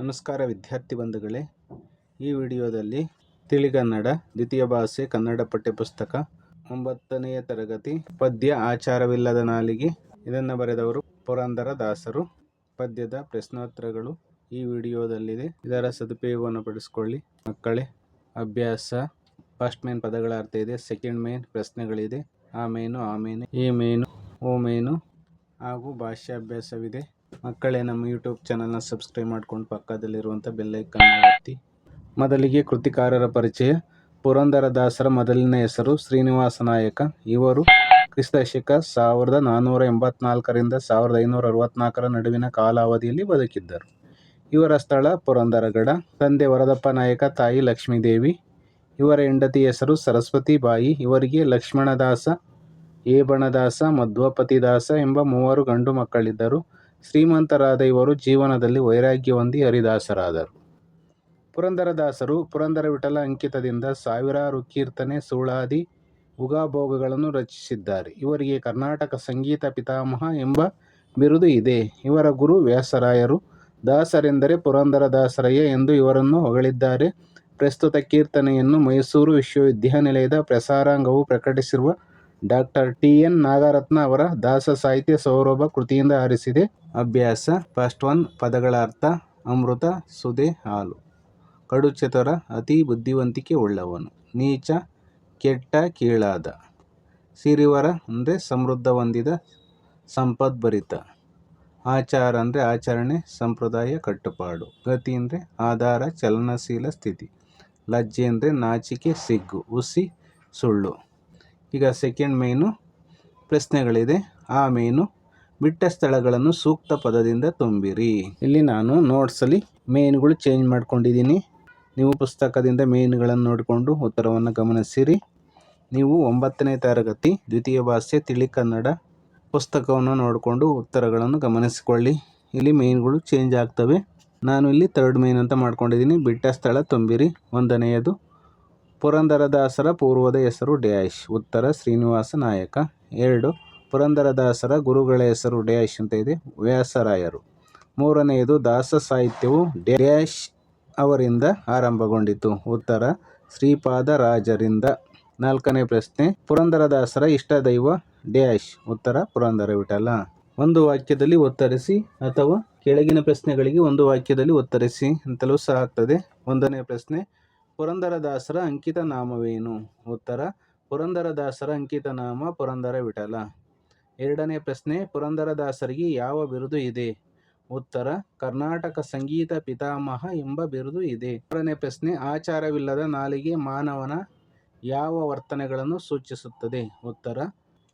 ನಮಸ್ಕಾರ ವಿದ್ಯಾರ್ಥಿ ಬಂಧುಗಳೇ. ಈ ವಿಡಿಯೋದಲ್ಲಿ ತಿಳಿಗನ್ನಡ ದ್ವಿತೀಯ ಭಾಷೆ ಕನ್ನಡ ಪಠ್ಯಪುಸ್ತಕ ಒಂಬತ್ತನೆಯ ತರಗತಿ ಪದ್ಯ ಆಚಾರವಿಲ್ಲದ ನಾಲಿಗೆ. ಇದನ್ನು ಬರೆದವರು ಪುರಂದರ ದಾಸರು. ಪದ್ಯದ ಪ್ರಶ್ನೋತ್ತರಗಳು ಈ ವಿಡಿಯೋದಲ್ಲಿದೆ. ಇದರ ಸದುಪಯೋಗವನ್ನು ಪಡಿಸ್ಕೊಳ್ಳಿ. ಮಕ್ಕಳೇ, ಅಭ್ಯಾಸ, ಫಸ್ಟ್ ಮೇನ್ ಪದಗಳ ಅರ್ಥ ಇದೆ. ಸೆಕೆಂಡ್ ಮೇನ್ ಪ್ರಶ್ನೆಗಳಿದೆ. ಆ ಮೇನು ಆ ಮೇನು, ಈ ಮೇನು, ಓ ಮೇನು ಹಾಗೂ ಭಾಷಾಭ್ಯಾಸವಿದೆ. ಮಕ್ಕಳೇ, ನಮ್ಮ ಯೂಟ್ಯೂಬ್ ಚಾನಲ್ನ ಸಬ್ಸ್ಕ್ರೈಬ್ ಮಾಡ್ಕೊಂಡು ಪಕ್ಕದಲ್ಲಿರುವಂಥ ಬೆಲ್ಲೈಕನ್ ಒತ್ತಿ. ಮೊದಲಿಗೆ ಕೃತಿಕಾರರ ಪರಿಚಯ. ಪುರಂದರದಾಸರ ಮೊದಲಿನ ಹೆಸರು ಶ್ರೀನಿವಾಸ ನಾಯಕ. ಇವರು ಕ್ರಿಸ್ತಶಕ ಸಾವಿರದ ನಾನ್ನೂರ ಎಂಬತ್ನಾಲ್ಕರಿಂದ ಸಾವಿರದ ಐನೂರ ಅರವತ್ನಾಲ್ಕರ ನಡುವಿನ ಕಾಲಾವಧಿಯಲ್ಲಿ ಬದುಕಿದ್ದರು. ಇವರ ಸ್ಥಳ ಪುರಂದರಗಡ. ತಂದೆ ವರದಪ್ಪ ನಾಯಕ, ತಾಯಿ ಲಕ್ಷ್ಮೀದೇವಿ. ಇವರ ಹೆಂಡತಿ ಹೆಸರು ಸರಸ್ವತಿ ಬಾಯಿ. ಇವರಿಗೆ ಲಕ್ಷ್ಮಣದಾಸ, ಏಬಣದಾಸ, ಮಧ್ವಪತಿದಾಸ ಎಂಬ ಮೂವರು ಗಂಡು ಮಕ್ಕಳಿದ್ದರು. ಶ್ರೀಮಂತರಾದ ಇವರು ಜೀವನದಲ್ಲಿ ವೈರಾಗ್ಯ ಹೊಂದಿ ಹರಿದಾಸರಾದರು. ಪುರಂದರದಾಸರು ಪುರಂದರ ವಿಠಲ ಅಂಕಿತದಿಂದ ಸಾವಿರಾರು ಕೀರ್ತನೆ ಸುಳಾದಿ ಉಗಾಭೋಗಗಳನ್ನು ರಚಿಸಿದ್ದಾರೆ. ಇವರಿಗೆ ಕರ್ನಾಟಕ ಸಂಗೀತ ಪಿತಾಮಹ ಎಂಬ ಬಿರುದು ಇದೆ. ಇವರ ಗುರು ವ್ಯಾಸರಾಯರು ದಾಸರೆಂದರೆ ಪುರಂದರದಾಸರಯ್ಯ ಎಂದು ಇವರನ್ನು ಹೊಗಳಿದ್ದಾರೆ. ಪ್ರಸ್ತುತ ಕೀರ್ತನೆಯನ್ನು ಮೈಸೂರು ವಿಶ್ವವಿದ್ಯಾನಿಲಯದ ಪ್ರಸಾರಾಂಗವು ಪ್ರಕಟಿಸಿರುವ ಡಾಕ್ಟರ್ ಟಿ ಎನ್ ನಾಗರತ್ನ ಅವರ ದಾಸ ಸಾಹಿತ್ಯ ಸೌರಭ ಕೃತಿಯಿಂದ ಆರಿಸಿದೆ. ಅಭ್ಯಾಸ ಫಸ್ಟ್ ಒನ್ ಪದಗಳ ಅರ್ಥ, ಅಮೃತ ಸುದೆ ಹಾಲು. ಕಡುಚತುರ, ಅತಿ ಬುದ್ಧಿವಂತಿಕೆ ಉಳ್ಳವನು. ನೀಚ, ಕೆಟ್ಟ, ಕೀಳಾದ. ಸಿರಿವರ ಅಂದರೆ ಸಮೃದ್ಧ ಹೊಂದಿದ ಸಂಪದ್ಭರಿತ ಆಚಾರ ಅಂದರೆ ಆಚರಣೆ, ಸಂಪ್ರದಾಯ ಕಟ್ಟುಪಾಡು. ಗತಿ ಅಂದರೆ ಆಧಾರ, ಚಲನಶೀಲ ಸ್ಥಿತಿ. ಲಜ್ಜೆ ಅಂದರೆ ನಾಚಿಕೆ, ಸಿಗ್ಗು ಉಸಿ ಸುಳ್ಳು. ಈಗ ಸೆಕೆಂಡ್ ಮೇನು ಪ್ರಶ್ನೆಗಳಿದೆ. ಆ ಮೇನು ಬಿಟ್ಟ ಸ್ಥಳಗಳನ್ನು ಸೂಕ್ತ ಪದದಿಂದ ತುಂಬಿರಿ. ಇಲ್ಲಿ ನಾನು ನೋಟ್ಸಲ್ಲಿ ಮೇನ್ಗಳು ಚೇಂಜ್ ಮಾಡ್ಕೊಂಡಿದ್ದೀನಿ. ನೀವು ಪುಸ್ತಕದಿಂದ ಮೇನ್ಗಳನ್ನು ನೋಡಿಕೊಂಡು ಉತ್ತರವನ್ನು ಗಮನಿಸಿರಿ. ನೀವು ಒಂಬತ್ತನೇ ತರಗತಿ, ದ್ವಿತೀಯ ಭಾಷೆ ತಿಳಿ ಕನ್ನಡ ಪುಸ್ತಕವನ್ನು ನೋಡಿಕೊಂಡು ಉತ್ತರಗಳನ್ನು ಗಮನಿಸಿಕೊಳ್ಳಿ. ಇಲ್ಲಿ ಮೇನ್ಗಳು ಚೇಂಜ್ ಆಗ್ತವೆ. ನಾನು ಇಲ್ಲಿ ಥರ್ಡ್ ಮೇನ್ ಅಂತ ಮಾಡ್ಕೊಂಡಿದ್ದೀನಿ. ಬಿಟ್ಟ ಸ್ಥಳ ತುಂಬಿರಿ. ಒಂದನೆಯದು ಪುರಂದರದಾಸರ ಪೂರ್ವದ ಹೆಸರು ಡ್ಯಾಶ್, ಉತ್ತರ ಶ್ರೀನಿವಾಸ ನಾಯಕ. ಎರಡು, ಪುರಂದರದಾಸರ ಗುರುಗಳ ಹೆಸರು ಡ್ಯಾಶ್ ಅಂತ ಇದೆ, ವ್ಯಾಸರಾಯರು. ಮೂರನೆಯದು, ದಾಸ ಸಾಹಿತ್ಯವು ಡ್ಯಾಶ್ ಅವರಿಂದ ಆರಂಭಗೊಂಡಿತು. ಉತ್ತರ ಶ್ರೀಪಾದ ರಾಜರಿಂದ ನಾಲ್ಕನೇ ಪ್ರಶ್ನೆ, ಪುರಂದರದಾಸರ ಇಷ್ಟ ದೈವ ಡ್ಯಾಶ್, ಉತ್ತರ ಪುರಂದರ ವಿಠಲ. ಒಂದು ವಾಕ್ಯದಲ್ಲಿ ಉತ್ತರಿಸಿ ಅಥವಾ ಕೆಳಗಿನ ಪ್ರಶ್ನೆಗಳಿಗೆ ಒಂದು ವಾಕ್ಯದಲ್ಲಿ ಉತ್ತರಿಸಿ ಅಂತಲೂ ಸಹ ಆಗ್ತದೆ. ಒಂದನೇ ಪ್ರಶ್ನೆ ಪುರಂದರದಾಸರ ಅಂಕಿತ ನಾಮವೇನು? ಉತ್ತರ, ಪುರಂದರದಾಸರ ಅಂಕಿತ ನಾಮ ಪುರಂದರ ವಿಠಲ ಎರಡನೇ ಪ್ರಶ್ನೆ, ಪುರಂದರದಾಸರಿಗೆ ಯಾವ ಬಿರುದು ಇದೆ? ಉತ್ತರ, ಕರ್ನಾಟಕ ಸಂಗೀತ ಪಿತಾಮಹ ಎಂಬ ಬಿರುದು ಇದೆ. ಮೂರನೇ ಪ್ರಶ್ನೆ, ಆಚಾರವಿಲ್ಲದ ನಾಲಿಗೆ ಮಾನವನ ಯಾವ ವರ್ತನೆಗಳನ್ನು ಸೂಚಿಸುತ್ತದೆ? ಉತ್ತರ,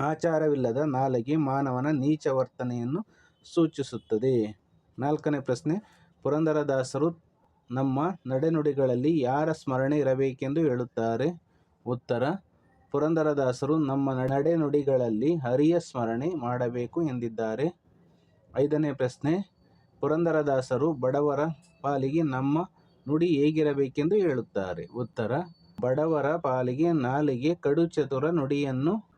ಆಚಾರವಿಲ್ಲದ ನಾಲಿಗೆ ಮಾನವನ ನೀಚ ವರ್ತನೆಯನ್ನು ಸೂಚಿಸುತ್ತದೆ. ನಾಲ್ಕನೇ ಪ್ರಶ್ನೆ, ಪುರಂದರದಾಸರು ನಮ್ಮ ನಡೆನುಡಿಗಳಲ್ಲಿ ಯಾರ ಸ್ಮರಣೆ ಇರಬೇಕೆಂದು ಹೇಳುತ್ತಾರೆ? ಉತ್ತರ, ಪುರಂದರದಾಸರು ನಮ್ಮ ನಡೆನುಡಿಗಳಲ್ಲಿ ಹರಿಯ ಸ್ಮರಣೆ ಮಾಡಬೇಕು ಎಂದಿದ್ದಾರೆ. ಐದನೇ ಪ್ರಶ್ನೆ, ಪುರಂದರದಾಸರು ಬಡವರ ಪಾಲಿಗೆ ನಮ್ಮ ನುಡಿ ಹೇಗಿರಬೇಕೆಂದು ಹೇಳುತ್ತಾರೆ? ಉತ್ತರ, ಬಡವರ ಪಾಲಿಗೆ ನಾಲಿಗೆ ಕಡುಚತುರ ನುಡಿಯನ್ನು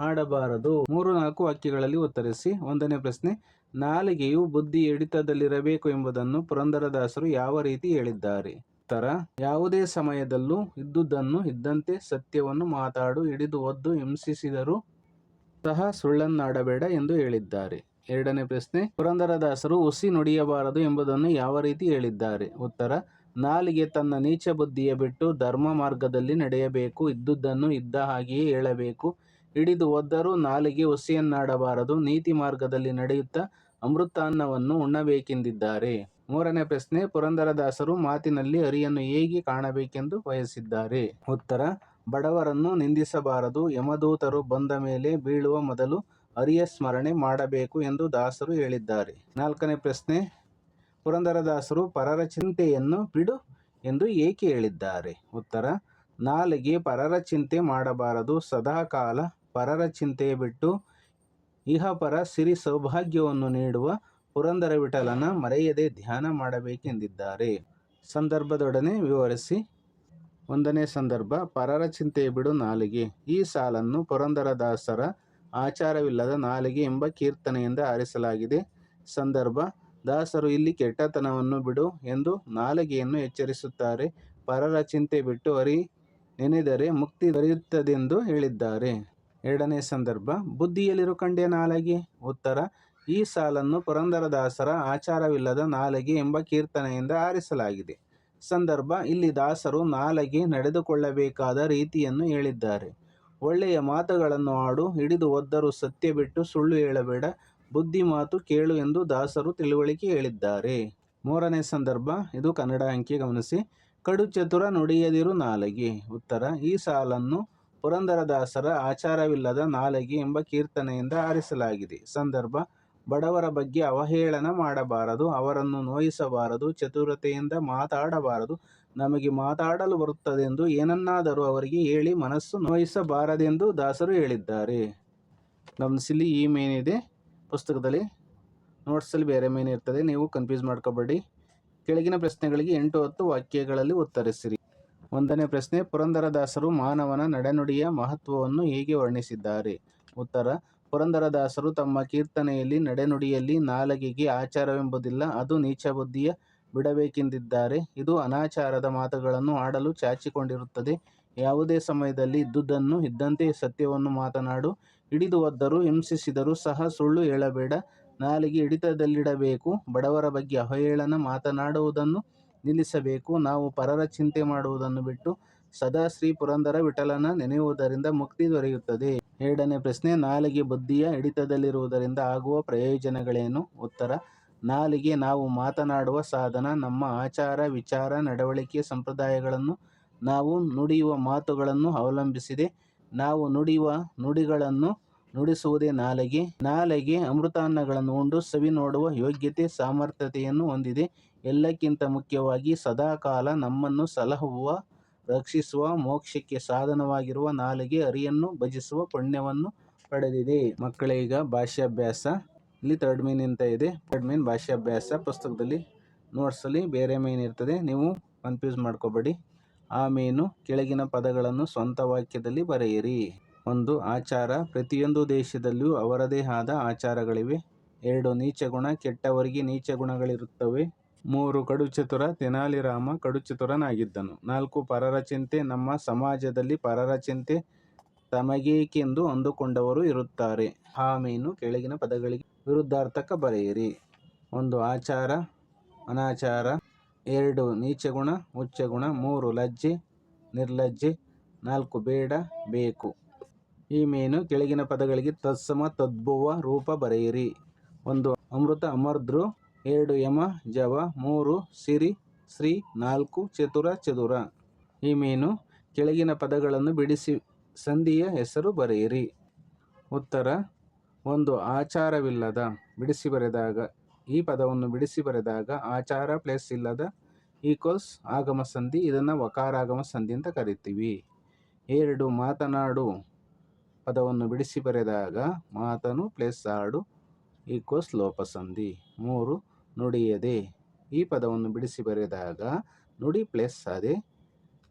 ಆಡಬಾರದು. ಮೂರು ನಾಲ್ಕು ವಾಕ್ಯಗಳಲ್ಲಿ ಉತ್ತರಿಸಿ. ಒಂದನೇ ಪ್ರಶ್ನೆ ನಾಲಿಗೆಯು ಬುದ್ಧಿ ಹಿಡಿತದಲ್ಲಿರಬೇಕು ಎಂಬುದನ್ನು ಪುರಂದರದಾಸರು ಯಾವ ರೀತಿ ಹೇಳಿದ್ದಾರೆ? ಉತ್ತರ, ಯಾವುದೇ ಸಮಯದಲ್ಲೂ ಇದ್ದುದನ್ನು ಇದ್ದಂತೆ ಸತ್ಯವನ್ನು ಮಾತಾಡು, ಹಿಡಿದು ಒದ್ದು, ಹಿಂಸಿಸಿದರೂ ಸಹ ಸುಳ್ಳನ್ನಾಡಬೇಡ ಎಂದು ಹೇಳಿದ್ದಾರೆ. ಎರಡನೇ ಪ್ರಶ್ನೆ, ಪುರಂದರದಾಸರು ಉಸಿ ನುಡಿಯಬಾರದು ಎಂಬುದನ್ನು ಯಾವ ರೀತಿ ಹೇಳಿದ್ದಾರೆ? ಉತ್ತರ, ನಾಲಿಗೆ ತನ್ನ ನೀಚ ಬುದ್ಧಿಯ ಬಿಟ್ಟು ಧರ್ಮ ಮಾರ್ಗದಲ್ಲಿ ನಡೆಯಬೇಕು, ಇದ್ದುದನ್ನು ಇದ್ದ ಹಾಗೆಯೇ ಹೇಳಬೇಕು ಹಿಡಿದು ಒದ್ದರೂ ನಾಲಿಗೆ ಹುಸಿಯನ್ನಾಡಬಾರದು ನೀತಿ ಮಾರ್ಗದಲ್ಲಿ ನಡೆಯುತ್ತಾ ಅಮೃತಾನ್ನವನ್ನು ಉಣ್ಣಬೇಕೆಂದಿದ್ದಾರೆ. ಮೂರನೇ ಪ್ರಶ್ನೆ, ಪುರಂದರದಾಸರು ಮಾತಿನಲ್ಲಿ ಹರಿಯನ್ನು ಹೇಗೆ ಕಾಣಬೇಕೆಂದು ಬಯಸಿದ್ದಾರೆ? ಉತ್ತರ, ಬಡವರನ್ನು ನಿಂದಿಸಬಾರದು. ಯಮದೂತರು ಬಂದ ಮೇಲೆ ಬೀಳುವ ಮೊದಲು ಹರಿಯ ಸ್ಮರಣೆ ಮಾಡಬೇಕು ಎಂದು ದಾಸರು ಹೇಳಿದ್ದಾರೆ. ನಾಲ್ಕನೇ ಪ್ರಶ್ನೆ, ಪುರಂದರದಾಸರು ಪರರ ಚಿಂತೆಯನ್ನು ಬಿಡು ಎಂದು ಏಕೆ ಹೇಳಿದ್ದಾರೆ? ಉತ್ತರ, ನಾಲಿಗೆ ಪರರ ಚಿಂತೆ ಮಾಡಬಾರದು. ಸದಾಕಾಲ ಪರರ ಚಿಂತೆ ಬಿಟ್ಟು ಇಹಪರ ಸಿರಿ ಸೌಭಾಗ್ಯವನ್ನು ನೀಡುವ ಪುರಂದರ ವಿಠಲನ ಮರೆಯದೆ ಧ್ಯಾನ ಮಾಡಬೇಕೆಂದಿದ್ದಾರೆ. ಸಂದರ್ಭದೊಡನೆ ವಿವರಿಸಿ. ಒಂದನೇ ಸಂದರ್ಭ, ಪರರ ಚಿಂತೆ ಬಿಡು ನಾಲಿಗೆ. ಈ ಸಾಲನ್ನು ಪುರಂದರದಾಸರ ಆಚಾರವಿಲ್ಲದ ನಾಲಿಗೆ ಎಂಬ ಕೀರ್ತನೆಯಿಂದ ಆರಿಸಲಾಗಿದೆ. ಸಂದರ್ಭ, ದಾಸರು ಇಲ್ಲಿ ಕೆಟ್ಟತನವನ್ನು ಬಿಡು ಎಂದು ನಾಲಿಗೆಯನ್ನು ಎಚ್ಚರಿಸುತ್ತಾರೆ. ಪರರ ಚಿಂತೆ ಬಿಟ್ಟು ಅರಿ ನೆನೆದರೆ ಮುಕ್ತಿ ದೊರೆಯುತ್ತದೆಂದು ಹೇಳಿದ್ದಾರೆ. ಎರಡನೇ ಸಂದರ್ಭ, ಬುದ್ಧಿಯಲ್ಲಿರು ಕಂಡೆ ನಾಲಗೆ. ಉತ್ತರ, ಈ ಸಾಲನ್ನು ಪುರಂದರದಾಸರ ಆಚಾರವಿಲ್ಲದ ನಾಲಗೆ ಎಂಬ ಕೀರ್ತನೆಯಿಂದ ಆರಿಸಲಾಗಿದೆ. ಸಂದರ್ಭ, ಇಲ್ಲಿ ದಾಸರು ನಾಲಗೆ ನಡೆದುಕೊಳ್ಳಬೇಕಾದ ರೀತಿಯನ್ನು ಹೇಳಿದ್ದಾರೆ. ಒಳ್ಳೆಯ ಮಾತುಗಳನ್ನು ಆಡು, ಹಿಡಿದು ಒದ್ದರೂ ಸತ್ಯ ಬಿಟ್ಟು ಸುಳ್ಳು ಹೇಳಬೇಡ, ಬುದ್ಧಿ ಮಾತು ಕೇಳು ಎಂದು ದಾಸರು ತಿಳುವಳಿಕೆ ಹೇಳಿದ್ದಾರೆ. ಮೂರನೇ ಸಂದರ್ಭ, ಇದು ಕನ್ನಡ ಅಂಕಿ ಗಮನಿಸಿ. ಕಡು ಚತುರ ನುಡಿಯದಿರು ನಾಲಗೆ. ಉತ್ತರ, ಈ ಸಾಲನ್ನು ಪುರಂದರದಾಸರ ಆಚಾರವಿಲ್ಲದ ನಾಲಗಿ ಎಂಬ ಕೀರ್ತನೆಯಿಂದ ಆರಿಸಲಾಗಿದೆ. ಸಂದರ್ಭ, ಬಡವರ ಬಗ್ಗೆ ಅವಹೇಳನ ಮಾಡಬಾರದು, ಅವರನ್ನು ನೋಯಿಸಬಾರದು, ಚತುರತೆಯಿಂದ ಮಾತಾಡಬಾರದು, ನಮಗೆ ಮಾತಾಡಲು ಬರುತ್ತದೆಂದು ಏನನ್ನಾದರೂ ಅವರಿಗೆ ಹೇಳಿ ಮನಸ್ಸು ನೋಯಿಸಬಾರದೆಂದು ದಾಸರು ಹೇಳಿದ್ದಾರೆ. ಗಮನಿಸಲಿ ಈ ಮೇನಿದೆ ಪುಸ್ತಕದಲ್ಲಿ ನೋಟ್ಸಲ್ಲಿ ಬೇರೆ ಮೇನ್ ಇರ್ತದೆ. ನೀವು ಕನ್ಫ್ಯೂಸ್ ಮಾಡ್ಕೋಬೇಡಿ. ಕೆಳಗಿನ ಪ್ರಶ್ನೆಗಳಿಗೆ ಎಂಟು ಹತ್ತು ವಾಕ್ಯಗಳಲ್ಲಿ ಉತ್ತರಿಸಿರಿ. ಒಂದನೇ ಪ್ರಶ್ನೆ, ಪುರಂದರದಾಸರು ಮಾನವನ ನಡೆನುಡಿಯ ಮಹತ್ವವನ್ನು ಹೇಗೆ ವರ್ಣಿಸಿದ್ದಾರೆ? ಉತ್ತರ, ಪುರಂದರದಾಸರು ತಮ್ಮ ಕೀರ್ತನೆಯಲ್ಲಿ ನಡೆನುಡಿಯಲ್ಲಿ ನಾಲಗೆಗೆ ಆಚಾರವೆಂಬುದಿಲ್ಲ, ಅದು ನೀಚ ಬುದ್ಧಿಯ ಬಿಡಬೇಕೆಂದಿದ್ದಾರೆ. ಇದು ಅನಾಚಾರದ ಮಾತುಗಳನ್ನು ಆಡಲು ಚಾಚಿಕೊಂಡಿರುತ್ತದೆ. ಯಾವುದೇ ಸಮಯದಲ್ಲಿ ಇದ್ದುದನ್ನು ಇದ್ದಂತೆ ಸತ್ಯವನ್ನು ಮಾತನಾಡು, ಹಿಡಿದು ಒದ್ದರೂ, ಹಿಂಸಿಸಿದರೂ ಸಹ ಸುಳ್ಳು ಹೇಳಬೇಡ. ನಾಲಿಗೆ ಹಿಡಿತದಲ್ಲಿಡಬೇಕು. ಬಡವರ ಬಗ್ಗೆ ಅವಹೇಳನ ಮಾತನಾಡುವುದನ್ನು ನಿಲ್ಲಿಸಬೇಕು. ನಾವು ಪರರ ಚಿಂತೆ ಮಾಡುವುದನ್ನು ಬಿಟ್ಟು ಸದಾ ಶ್ರೀ ಪುರಂದರ ವಿಠಲನ ನೆನೆಯುವುದರಿಂದ ಮುಕ್ತಿ ದೊರೆಯುತ್ತದೆ. ಎರಡನೇ ಪ್ರಶ್ನೆ, ನಾಲಿಗೆ ಬುದ್ಧಿಯ ಹಿಡಿತದಲ್ಲಿರುವುದರಿಂದ ಆಗುವ ಪ್ರಯೋಜನಗಳೇನು? ಉತ್ತರ, ನಾಲಿಗೆ ನಾವು ಮಾತನಾಡುವ ಸಾಧನ, ನಮ್ಮ ಆಚಾರ, ವಿಚಾರ, ನಡವಳಿಕೆ ಸಂಪ್ರದಾಯಗಳನ್ನು ನಾವು ನುಡಿಯುವ ಮಾತುಗಳನ್ನು ಅವಲಂಬಿಸಿದೆ. ನಾವು ನುಡಿಯುವ ನುಡಿಗಳನ್ನು ನುಡಿಸುವುದೇ ನಾಲಿಗೆ. ನಾಲಿಗೆ ಅಮೃತಾನ್ನಗಳನ್ನು ಉಂಡು ಸವಿ ನೋಡುವ ಯೋಗ್ಯತೆ, ಸಾಮರ್ಥ್ಯತೆಯನ್ನು ಹೊಂದಿದೆ. ಎಲ್ಲಕ್ಕಿಂತ ಮುಖ್ಯವಾಗಿ ಸದಾಕಾಲ ನಮ್ಮನ್ನು ಸಲಹುವ, ರಕ್ಷಿಸುವ, ಮೋಕ್ಷಕ್ಕೆ ಸಾಧನವಾಗಿರುವ ನಾಲಿಗೆ ಅರಿಯನ್ನು ಭಜಿಸುವ ಪುಣ್ಯವನ್ನು ಪಡೆದಿದೆ. ಮಕ್ಕಳೀಗ ಈಗ ಭಾಷಾಭ್ಯಾಸ ಇಲ್ಲಿ ಥರ್ಡ್ ಮೀನ್ ಅಂತ ಇದೆ? ಥರ್ಡ್ ಮೀನ್ ಭಾಷ್ಯಾಭ್ಯಾಸ. ಪುಸ್ತಕದಲ್ಲಿ ನೋಟ್ಸಲ್ಲಿ ಬೇರೆ ಮೀನ್ ಇರ್ತದೆ. ನೀವು ಕನ್ಫ್ಯೂಸ್ ಮಾಡ್ಕೋಬೇಡಿ. ಆ ಮೀನು ಕೆಳಗಿನ ಪದಗಳನ್ನು ಸ್ವಂತ ವಾಕ್ಯದಲ್ಲಿ ಬರೆಯಿರಿ. ಒಂದು ಆಚಾರ. ಪ್ರತಿಯೊಂದು ದೇಶದಲ್ಲಿಯೂ ಅವರದೇ ಆದ ಆಚಾರಗಳಿವೆ. ಎರಡು ನೀಚ ಗುಣ ಕೆಟ್ಟವರಿಗೆ ನೀಚ ಗುಣಗಳಿರುತ್ತವೆ ಮೂರು ಕಡುಚತುರ ತೆನಾಲಿರಾಮ ಕಡುಚತುರನಾಗಿದ್ದನು. ನಾಲ್ಕು ಪರರ ಚಿಂತೆ ನಮ್ಮ ಸಮಾಜದಲ್ಲಿ ಪರರ ಚಿಂತೆ ತಮಗೇಕೆಂದು ಅಂದುಕೊಂಡವರು ಇರುತ್ತಾರೆ. ಆ ಮೀನು ಕೆಳಗಿನ ಪದಗಳಿಗೆ ವಿರುದ್ಧಾರ್ಥಕ ಬರೆಯಿರಿ. ಒಂದು ಆಚಾರ, ಅನಾಚಾರ, ಎರಡು ನೀಚಗುಣ ಉಚ್ಚಗುಣ ಉಚ್ಚ ಗುಣ ಮೂರು ಲಜ್ಜೆ, ನಿರ್ಲಜ್ಜೆ, ನಾಲ್ಕು ಬೇಡ, ಬೇಕು. ಈ ಮೀನು ಕೆಳಗಿನ ಪದಗಳಿಗೆ ತತ್ಸಮ ತದ್ಭುವ ರೂಪ ಬರೆಯಿರಿ. ಒಂದು ಅಮೃತ ಅಮರ್ದ್ರು ಎರಡು ಯಮ, ಜವ, ಮೂರು, ಸಿರಿ, ಶ್ರೀ, ನಾಲ್ಕು, ಚತುರ, ಚದುರ. ಈ ಮೀನು ಕೆಳಗಿನ ಪದಗಳನ್ನು ಬಿಡಿಸಿ ಸಂಧಿಯ ಹೆಸರು ಬರೆಯಿರಿ. ಉತ್ತರ, ಒಂದು ಆಚಾರವಿಲ್ಲದ, ಬಿಡಿಸಿ ಬರೆದಾಗ, ಈ ಪದವನ್ನು ಬಿಡಿಸಿ ಬರೆದಾಗ ಆಚಾರ ಪ್ಲಸ್ ಇಲ್ಲದ, ಈಕ್ವಲ್ಸ್ ಆಗಮ ಸಂಧಿ, ಇದನ್ನು ವಕಾರಾಗಮ ಸಂಧಿ ಅಂತ ಕರಿತೀವಿ. ಎರಡು, ಮಾತನಾಡು. ಪದವನ್ನು ಬಿಡಿಸಿ ಬರೆದಾಗ ಮಾತನು ಪ್ಲಸ್ ಆಡು. ಈಕ್ವಲ್ಸ್ ಲೋಪಸಂಧಿ ಮೂರು, ನುಡಿಯದೆ. ಈ ಪದವನ್ನು ಬಿಡಿಸಿ ಬರೆದಾಗ ನುಡಿ ಪ್ಲಸ್ ಅದೇ.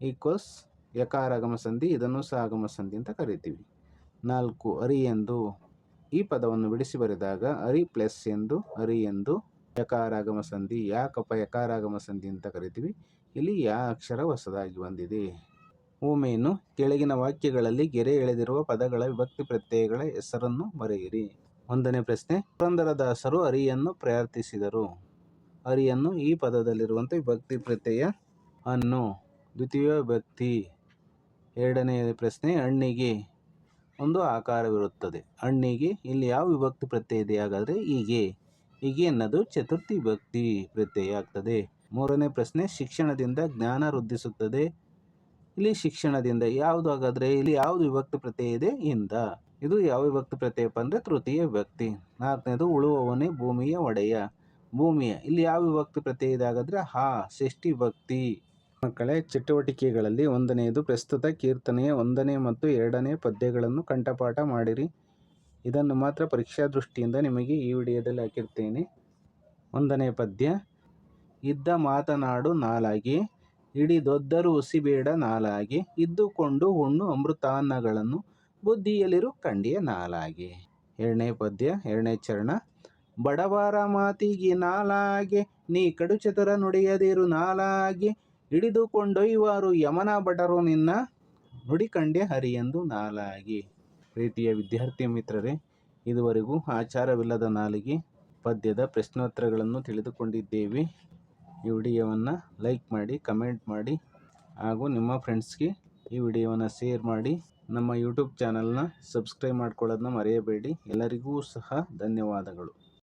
ಈಕ್ವಲ್ಸ್ ಯಕಾರಾಗಮ ಸಂಧಿ ಇದನ್ನು ಸಹ ಆಗಮ ಸಂಧಿ ಅಂತ ಕರಿತೀವಿ. ನಾಲ್ಕು, ಅರಿ ಎಂದು. ಈ ಪದವನ್ನು ಬಿಡಿಸಿ ಬರೆದಾಗ ಅರಿ ಪ್ಲಸ್ ಎಂದು, ಅರಿ ಎಂದು. ಯಕಾರಾಗಮ ಸಂಧಿ ಯಾಕಪ್ಪ ಯಕಾರಾಗಮ ಸಂಧಿ ಅಂತ ಕರಿತೀವಿ? ಇಲ್ಲಿ ಯಾ ಅಕ್ಷರ ಹೊಸದಾಗಿ ಬಂದಿದೆ. ಉಮೇನು ಕೆಳಗಿನ ವಾಕ್ಯಗಳಲ್ಲಿ ಗೆರೆ ಎಳೆದಿರುವ ಪದಗಳ ವಿಭಕ್ತಿ ಪ್ರತ್ಯಯಗಳ ಹೆಸರನ್ನು ಬರೆಯಿರಿ. ಒಂದನೇ ಪ್ರಶ್ನೆ ಪುರಂದರದಾಸರು ಅರಿಯನ್ನು ಪ್ರಾರ್ಥಿಸಿದರು. ಅರಿಯನ್ನು ಈ ಪದದಲ್ಲಿರುವಂತೆ ವಿಭಕ್ತಿ ಪ್ರತ್ಯಯ ಅನ್ನು, ದ್ವಿತೀಯ ವಿಭಕ್ತಿ ಎರಡನೇ ಪ್ರಶ್ನೆ, ಹಣ್ಣಿಗೆ ಒಂದು ಆಕಾರವಿರುತ್ತದೆ. ಹಣ್ಣಿಗೆ ಇಲ್ಲಿ ಯಾವ ವಿಭಕ್ತಿ ಪ್ರತ್ಯಯ ಇದೆ? ಹಾಗಾದರೆ ಹೀಗೆ. ಹೀಗೆ ಅನ್ನೋದು ಚತುರ್ಥಿ ವಿಭಕ್ತಿ ಪ್ರತ್ಯಯ ಆಗ್ತದೆ. ಮೂರನೇ ಪ್ರಶ್ನೆ, ಶಿಕ್ಷಣದಿಂದ ಜ್ಞಾನ ವೃದ್ಧಿಸುತ್ತದೆ. ಇಲ್ಲಿ ಶಿಕ್ಷಣದಿಂದ ಯಾವುದು ಹಾಗಾದರೆ ಇಲ್ಲಿ ಯಾವುದು ವಿಭಕ್ತಿ ಪ್ರತ್ಯಯ ಇದೆ ಇಂದ ಇದು ಯಾವ ವಿಭಕ್ತಿ ಪ್ರತ್ಯಯಪ್ಪ ಅಂದರೆ ತೃತೀಯ ವಿಭಕ್ತಿ. ನಾಲ್ಕನೇದು ಉಳುವವನೇ ಭೂಮಿಯ ಒಡೆಯ. ಭೂಮಿಯ, ಇಲ್ಲಿ ಯಾವ ವಿಭಕ್ತಿ ಪ್ರತ್ಯಯ ಇದಾಗಿದ್ರೆ ಹಾ ಷಷ್ಠಿ ಭಕ್ತಿ ಮಕ್ಕಳೇ, ಚಟುವಟಿಕೆಗಳಲ್ಲಿ ಒಂದನೆಯದು ಪ್ರಸ್ತುತ ಕೀರ್ತನೆಯ ಒಂದನೇ ಮತ್ತು ಎರಡನೇ ಪದ್ಯಗಳನ್ನು ಕಂಠಪಾಠ ಮಾಡಿರಿ. ಇದನ್ನು ಮಾತ್ರ ಪರೀಕ್ಷಾ ದೃಷ್ಟಿಯಿಂದ ನಿಮಗೆ ಈ ವಿಡಿಯೋದಲ್ಲಿ ಹಾಕಿರ್ತೇನೆ. ಒಂದನೇ ಪದ್ಯ, ಇದ್ದ ಮಾತನಾಡು ನಾಲಾಗಿ ಹಿಡಿದೊದ್ದರು ಉಸಿಬೇಡ ನಾಲಾಗಿ ಇದ್ದುಕೊಂಡು ಹುಣ್ಣು ಅಮೃತಾನ್ನಗಳನ್ನು ಬುದ್ಧಿಯಲ್ಲಿರು ಕಂಡಿಯ ನಾಲಾಗಿ. ಎರಡನೇ ಪದ್ಯ, ಎರಡನೇ ಚರಣ. ಬಡವರ ಮಾತಿಗೆ ನಾಲಾಗೆ, ನೀ ಕಡು ಚತುರ ನುಡಿಯದಿರು ನಾಲಾಗೆ, ಹಿಡಿದುಕೊಂಡೊಯ್ಯುವರು ಯಮನ ಬಡರು ನಿನ್ನ ನುಡಿ ಕಂಡೆ ಹರಿಯೆಂದು ನಾಲಾಗಿ. ಪ್ರೀತಿಯ ವಿದ್ಯಾರ್ಥಿ ಮಿತ್ರರೇ, ಇದುವರೆಗೂ ಆಚಾರವಿಲ್ಲದ ನಾಲಿಗೆ ಪದ್ಯದ ಪ್ರಶ್ನೋತ್ತರಗಳನ್ನು ತಿಳಿದುಕೊಂಡಿದ್ದೇವೆ. ಈ ವಿಡಿಯೋವನ್ನು ಲೈಕ್ ಮಾಡಿ, ಕಮೆಂಟ್ ಮಾಡಿ, ಹಾಗೂ ನಿಮ್ಮ ಫ್ರೆಂಡ್ಸ್ಗೆ ಈ ವಿಡಿಯೋವನ್ನು ಶೇರ್ ಮಾಡಿ. ನಮ್ಮ ಯೂಟ್ಯೂಬ್ ಚಾನಲ್ನ ಸಬ್ಸ್ಕ್ರೈಬ್ ಮಾಡ್ಕೊಳ್ಳೋದನ್ನ ಮರೆಯಬೇಡಿ. ಎಲ್ಲರಿಗೂ ಸಹ ಧನ್ಯವಾದಗಳು.